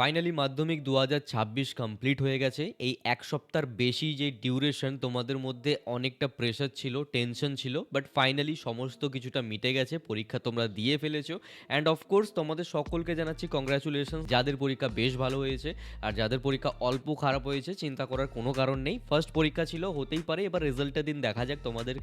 Finally মাধ্যমিক দু হাজার ছাব্বিশ কমপ্লিট হয়ে গেছে। এই এক সপ্তাহর বেশি যে ডিউরেশন তোমাদের মধ্যে অনেকটা প্রেশার ছিল টেনশন ছিল বাট ফাইনালি সমস্ত কিছুটা মিটে গেছে, পরীক্ষা তোমরা দিয়ে ফেলেছো। অ্যান্ড অফকোর্স তোমাদের সকলকে জানাচ্ছি কংগ্রাচুলেশন যাদের পরীক্ষা বেশ ভালো হয়েছে আর যাদের পরীক্ষা অল্প খারাপ হয়েছে, চিন্তা করার কোনো কারণ নেই। ফার্স্ট পরীক্ষা ছিল, হতেই পারে, এবার রেজাল্টের দিন, দেখা যাক তোমাদের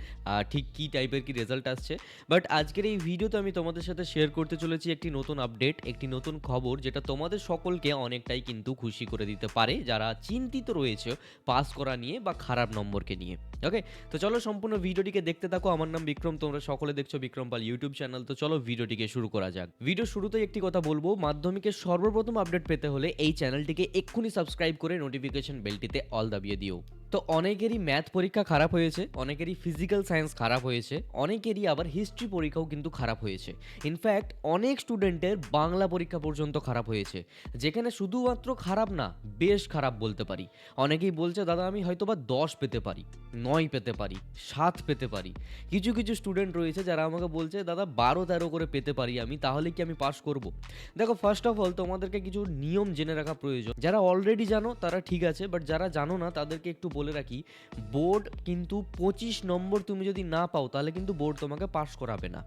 ঠিক কী টাইপের কি রেজাল্ট আসছে। বাট আজকের এই ভিডিওতে আমি তোমাদের সাথে শেয়ার করতে চলেছি একটি নতুন আপডেট একটি নতুন খবর, যেটা তোমাদের সকলকে অনেকটাই কিন্তু খুশি করে দিতে পারে যারা চিন্তিত রয়েছে পাস করা নিয়ে বা খারাপ নম্বরকে নিয়ে। ওকে তো চলো সম্পূর্ণ ভিডিওটিকে দেখতে থাকো। আমার নাম বিক্রম, তোমরা সকলে দেখছ বিক্রম পাল ইউটিউব চ্যানেল তো চলো ভিডিওটিকে শুরু করা যাক। ভিডিও শুরুতেই একটি কথা বলব মাধ্যমিকের সর্বপ্রথম আপডেট পেতে হলে এই চ্যানেলটিকে এক্ষুনি সাবস্ক্রাইব করে নোটিফিকেশন বেলটিতে অল দাবিয়ে দিও। তো অনেকেরই ম্যাথ পরীক্ষা খারাপ হয়েছে, অনেকেরই ফিজিক্যাল সায়েন্স খারাপ হয়েছে, অনেকেরই আবার হিস্ট্রি পরীক্ষাও কিন্তু খারাপ হয়েছে। ইনফ্যাক্ট অনেক স্টুডেন্টের বাংলা পরীক্ষা পর্যন্ত খারাপ হয়েছে, যেখানে শুধুমাত্র খারাপ না, বেশ খারাপ বলতে পারি। অনেকেই বলছে, দাদা, আমি হয়তো বা দশ পেতে পারি, নয় পেতে পারি, সাত পেতে পারি। কিছু কিছু স্টুডেন্ট রয়েছে যারা আমাকে বলছে, দাদা, বারো, তেরো করে পেতে পারি আমি, তাহলে কি আমি পাস করব? দেখো ফার্স্ট অফ অল তোমাদেরকে কিছু নিয়ম জেনে রাখা প্রয়োজন। যারা অলরেডি জানো, তারা ঠিক আছে বাট যারা জানো না, তাদেরকে একটু বলে রাখি বোর্ড কিন্তু পঁচিশ নম্বর তুমি যদি না পাও, তাহলে কিন্তু বোর্ড তোমাকে পাস করাবে না।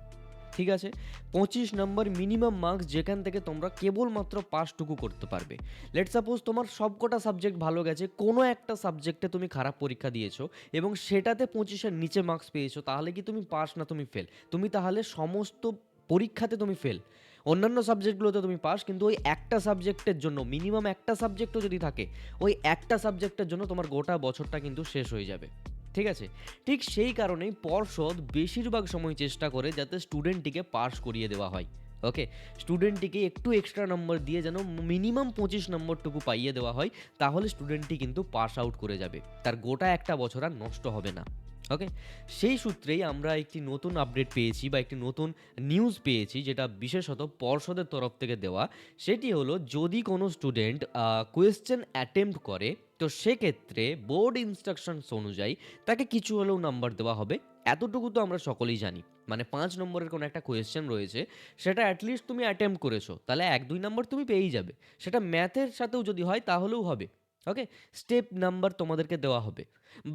ঠিক আছে? পঁচিশ নম্বর মিনিমাম মার্কস যেখান থেকে তোমরা কেবলমাত্র পাসটুকু করতে পারবে। লেট সাপোজ তোমার সবকটা সাবজেক্ট ভালো গেছে, কোনো একটা সাবজেক্টে তুমি খারাপ পরীক্ষা দিয়েছ এবং সেটাতে পঁচিশের নিচে মার্কস পেয়েছ, তাহলে কি তুমি পাস না, তুমি ফেল তুমি তাহলে সমস্ত পরীক্ষাতে তুমি ফেল অন্যান্য সাবজেক্টগুলোতে তুমি পাস, কিন্তু ওই একটা সাবজেক্টের জন্য মিনিমাম একটা সাবজেক্টও যদি থাকে, ওই একটা সাবজেক্টের জন্য তোমার গোটা বছরটা কিন্তু শেষ হয়ে যাবে। ঠিক আছে? ঠিক সেই কারণেই পর্ষদ বেশিরভাগ সময় চেষ্টা করে যাতে স্টুডেন্টটিকে পাস করিয়ে দেওয়া হয়। ওকে স্টুডেন্টটিকে একটু এক্সট্রা নম্বর দিয়ে যেন মিনিমাম পঁচিশ নম্বরটুকু পাইয়ে দেওয়া হয়, তাহলে স্টুডেন্টটি কিন্তু পাস আউট করে যাবে। তার গোটা একটা বছর আর নষ্ট হবে না। ওকে সেই সূত্রেই আমরা একটি নতুন আপডেট পেয়েছি বা একটি নতুন নিউজ পেয়েছি যেটা বিশেষত পর্ষদের তরফ থেকে দেওয়া। সেটি হলো, যদি কোনো স্টুডেন্ট কোয়েশ্চেন অ্যাটেম্প্ট করে, তো সেক্ষেত্রে বোর্ড ইনস্ট্রাকশনস অনুযায়ী তাকে কিছু হলেও নাম্বার দেওয়া হবে। এতটুকু তো আমরা সকলেই জানি। মানে পাঁচ নম্বরের কোনো একটা কোয়েশ্চেন রয়েছে, সেটা অ্যাটলিস্ট তুমি অ্যাটেম্প্ট করেছ। তাহলে এক দুই নম্বর তুমি পেয়েই যাবে। সেটা ম্যাথের সাথেও যদি হয়, তাহলেও হবে। ওকে স্টেপ নাম্বার তোমাদেরকে দেওয়া হবে।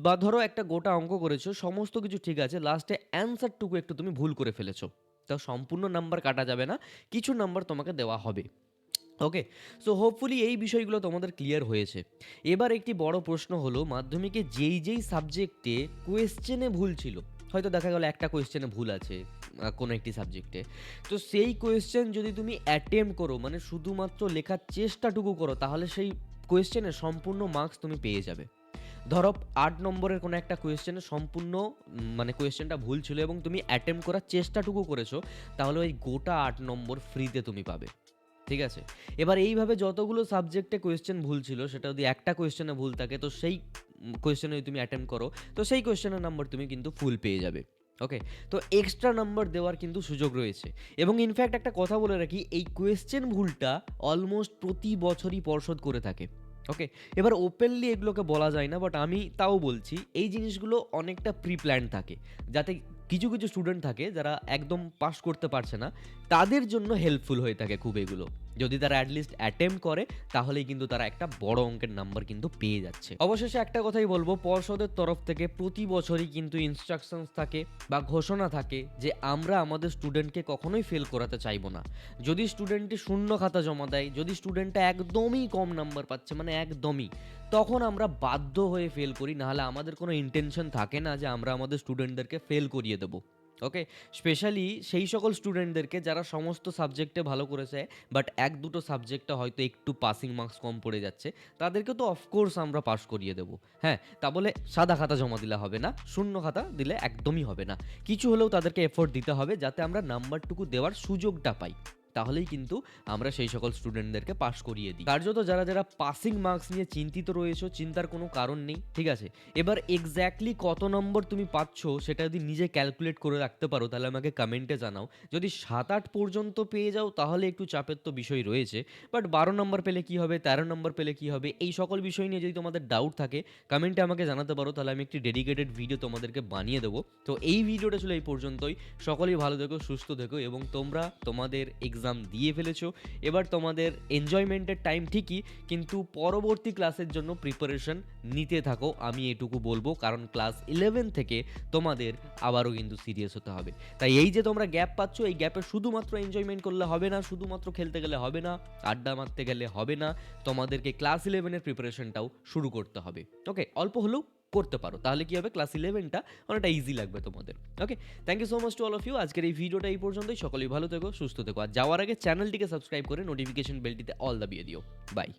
বা ধরো একটা গোটা অঙ্ক করেছ, সমস্ত কিছু ঠিক আছে লাস্টে অ্যান্সারটুকু একটু তুমি ভুল করে ফেলেছো। তো সম্পূর্ণ নাম্বার কাটা যাবে না, কিছু নাম্বার তোমাকে দেওয়া হবে। ওকে সো হোপফুলি এই বিষয়গুলো তোমাদের ক্লিয়ার হয়েছে। এবার একটি বড় প্রশ্ন হলো, মাধ্যমিকে যেই যেই সাবজেক্টে কোয়েশ্চেনে ভুল ছিল, হয়তো দেখা গেল একটা কোয়েশ্চেনে ভুল আছে কোনো একটি সাবজেক্টে তো সেই কোয়েশ্চেন যদি তুমি অ্যাটেম্প করো মানে শুধুমাত্র লেখার চেষ্টাটুকু করো, তাহলে সেই কোয়েশ্চেনের সম্পূর্ণ মার্কস তুমি পেয়ে যাবে। ধরো আট নম্বরের কোনো একটা কোয়েশ্চেনে সম্পূর্ণ মানে কোয়েশ্চেনটা ভুল ছিল এবং তুমি অ্যাটেম্প করার চেষ্টাটুকু করেছ, তাহলে ওই গোটা আট নম্বর ফ্রিতে তুমি পাবে। ঠিক আছে? এবার এইভাবে যতগুলো সাবজেক্টে কোয়েশ্চেন ভুল ছিল, সেটা যদি একটা কোয়েশ্চেনে ভুল থাকে, তো সেই কোয়েশ্চেনে যদি তুমি অ্যাটেম্প করো, তো সেই কোয়েশ্চেনের নাম্বার তুমি কিন্তু ফুল পেয়ে যাবে। ওকে তো এক্সট্রা নাম্বার দেওয়ার কিন্তু সুযোগ রয়েছে। এবং ইনফ্যাক্ট একটা কথা বলে রাখি, এই কোয়েশ্চেন ভুলটা অলমোস্ট প্রতি বছরই পর্ষদ করে থাকে। ওকে এবার ওপেনলি এগুলোকে বলা যায় না বাট আমি তাও বলছি, এই জিনিসগুলো অনেকটা প্রি প্ল্যান থাকে। যাতে কিছু কিছু স্টুডেন্ট থাকে যারা একদম পাস করতে পারছে না, তাদের জন্য হেল্পফুল হয়ে থাকে খুব এগুলো। যদি তারা অ্যাটলিস্ট অ্যাটেম্প করে, তাহলেই কিন্তু তারা একটা বড় অঙ্কের নাম্বার কিন্তু পেয়ে যাচ্ছে। অবশেষে একটা কথাই বলব, পর্ষদের তরফ থেকে প্রতি বছরই কিন্তু ইনস্ট্রাকশনস থাকে বা ঘোষণা থাকে যে আমরা আমাদের স্টুডেন্টকে কখনোই ফেল করাতে চাইব না। যদি স্টুডেন্টটি শূন্য খাতা জমা দেয়, যদি স্টুডেন্টটা একদমই কম নাম্বার পাচ্ছে মানে একদমই, তখন আমরা বাধ্য হয়ে ফেল করি। নাহলে আমাদের কোনো ইন্টেনশন থাকে না যে আমরা আমাদের স্টুডেন্টদেরকে ফেল করিয়ে দেবো ওকে স্পেশালি সেই সকল স্টুডেন্টদেরকে যারা সমস্ত সাবজেক্টে ভালো করেছে বাট এক দুটো সাবজেক্টে হয়তো একটু পাসিং মার্কস কম পড়ে যাচ্ছে, তাদেরকে তো অফকোর্স আমরা পাশ করিয়ে দেবো হ্যাঁ? তা বলে সাদা খাতা জমা দিলে হবে না, শূন্য খাতা দিলে একদমই হবে না। কিছু হলেও তাদেরকে এফোর্ট দিতে হবে যাতে আমরা নাম্বারটুকু দেওয়ার সুযোগটা পাই। তাহলেই কিন্তু আমরা সেই সকল স্টুডেন্টদেরকে পাস করিয়ে দিই। কার্যত যারা যারা পাসিং মার্কস নিয়ে চিন্তিত রয়েছো, চিন্তার কোনো কারণ নেই, ঠিক আছে? এবার এক্স্যাক্টলি কত নম্বর তুমি পাচ্ছ সেটা যদি নিজে ক্যালকুলেট করে রাখতে পারো, তাহলে আমাকে কমেন্টে জানাও। যদি সাত আট পর্যন্ত পেয়ে যাও, তাহলে একটু চাপের তো বিষয় রয়েছে। বাট বারো নম্বর পেলে কি হবে, তেরো নম্বর পেলে কি হবে, এই সকল বিষয় নিয়ে যদি তোমাদের ডাউট থাকে কমেন্টে আমাকে জানাতে পারো, তাহলে আমি একটি ডেডিকেটেড ভিডিও তোমাদেরকে বানিয়ে দেবো। তো এই ভিডিওটা ছিল এই পর্যন্তই। সকলেই ভালো থেকো, সুস্থ থেকো এবং তোমরা তোমাদের এক্সাম এক্সাম দিয়ে ফেলেছো। এবার তোমাদের এনজয়মেন্টের টাইম ঠিকই, কিন্তু পরবর্তী ক্লাসের জন্য প্রিপারেশন নিতে থাকো, আমি এটুকু বলব, কারণ ক্লাস ইলেভেন থেকে তোমাদের আবারও কিন্তু সিরিয়াস হতে হবে। তাই এই যে তোমরা গ্যাপ পাচ্ছ, এই গ্যাপে শুধুমাত্র এনজয়মেন্ট করলে হবে না, শুধুমাত্র খেলতে গেলে হবে না, আড্ডা মারতে গেলে হবে না, তোমাদেরকে ক্লাস ইলেভেনের প্রিপারেশনটাও শুরু করতে হবে। ওকে অল্প হলেও করতে পারো, তাহলে কি হবে? ক্লাস ইলেভেনটা অনেকটা ইজি লাগবে তোমাদের। Okay thank you so much to all of you আজকের এই ভিডিওটা এই পর্যন্তই। সকলেই ভালো থেকো, সুস্থ থেকো। আর যাওয়ার আগে চ্যানেলটিকে সাবস্ক্রাইব করে নোটিফিকেশন বেলটিতে অল দাবিয়ে দিও বাই